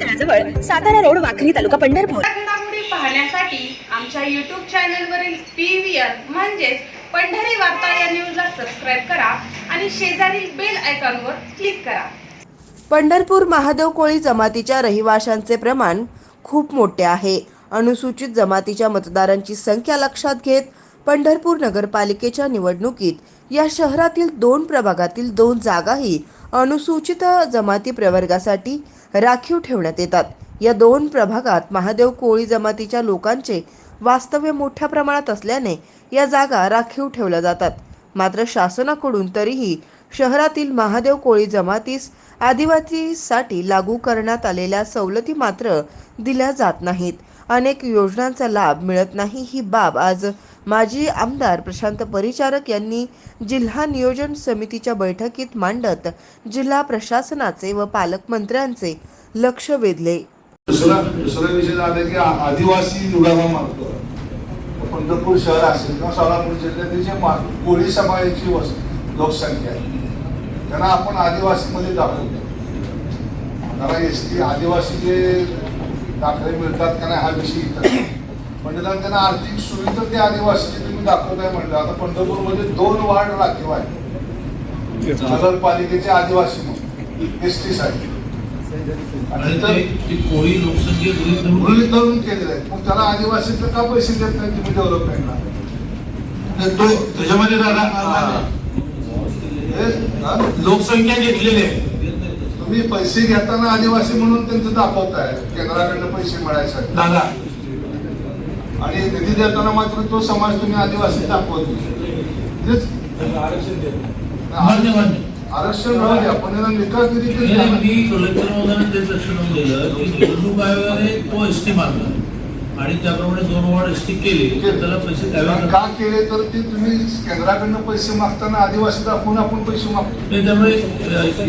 तळाजवळ Satara road Wakhari तालुका पंढरपूर. पाहण्यासाठी आमच्या YouTube चॅनलवरील पी व्ही आर म्हणजेच पंढरी वार्ता या न्यूजला सबस्क्राईब करा आणि शेजारील बेल आयकॉनवर क्लिक करा. पंढरपूर महादेव कोळी जमातीच्या रहिवाशांचे प्रमाण खूप मोठे आहे. अनुसूचित जमातीच्या मतदारांची संख्या लक्षात घेत पंढरपूर नगरपालिकेच्या निवडणुकीत या शहरातील दोन प्रभागातील दोन जागाही अनुसूचित जमाती प्रवर्गासाठी राखीव ठेवण्यात येतात. या दोन प्रभागात महादेव कोळी जमातीच्या लोकांचे वास्तव्य मोठ्या प्रमाणात असल्याने या जागा राखीव ठेवल्या जातात. मात्र शासनाकडून तरीही शहरातील महादेव कोळी जमातीस आदिवासीसाठी लागू करण्यात आलेल्या सवलती मात्र दिल्या जात नाहीत. अनेक योजनांचा लाभ मिळत नाही ही बाब आज माजी आमदार प्रशांत परिचारक यांनी जिल्हा नियोजन समितीच्या बैठकीत मांडत जिल्हा प्रशासनाचे व पालकमंत्र्यांचे लक्ष वेधले. दुसरा दुसरा विषय झाला की आदिवासी उडामा मारतो. पंढरपूर शहर असेल किंवा सोलापूर जिल्ह्यातील जे मा- कोळी समाजाची वस लोकसंख्या आहे त्यांना आपण आदिवासीमध्ये दाखवतो. कारण एस टी आदिवासी जे दाखले मिळतात का नाही हा विषय निदान त्यांना आर्थिक सुविधा ते आदिवासी तुम्ही दाखवताय म्हणलं आता पंढरपूरमध्ये दोन वार्ड राखीव आहे नगरपालिकेचे आदिवासी म्हणून एस टी साठी गृहीत धरून केलेलं आहे. मग त्याला आदिवासीचं का पैसे देत नाही तुम्ही डेव्हलपमेंटला तो त्याच्यामध्ये दादा? लोकसंख्या घेतलेली आहे. तुम्ही पैसे घेताना आदिवासी म्हणून त्यांचं दाखवताय. केंद्राकडनं पैसे मिळायसाठी. दादा. आणि निधी देताना मात्र तो समाज तुम्ही आदिवासी दाखवत आरक्षण राहू द्या पण याला निकाल द्या. मी कलेक्टर महोदयाने तेच लक्ष लावून दिलं. की निवडणूक आयोगाने तो एस टी मारला आणि त्याप्रमाणे दोन वॉर्ड एस टी केले. त्याला पैसे द्यावे. का केले तर ते तुम्ही केंद्राकडनं पैसे मागताना आदिवासी दाखवून आपण पैसे मागतो. नाही, त्यामुळे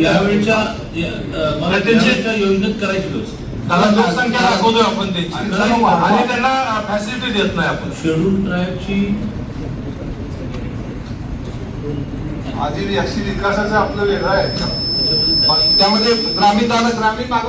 यावेळच्या मला त्याच्या योजनेत करायची व्यवस्था. त्याला लोकसंख्या दाखवतोय आपण त्यांची. आणि त्यांना फॅसिलिटी देत नाही आपण. शेड्यूल ट्राईबची विकासाचं आपलं वेगळं आहे. त्यामध्ये ग्रामीण ग्रामीण भागात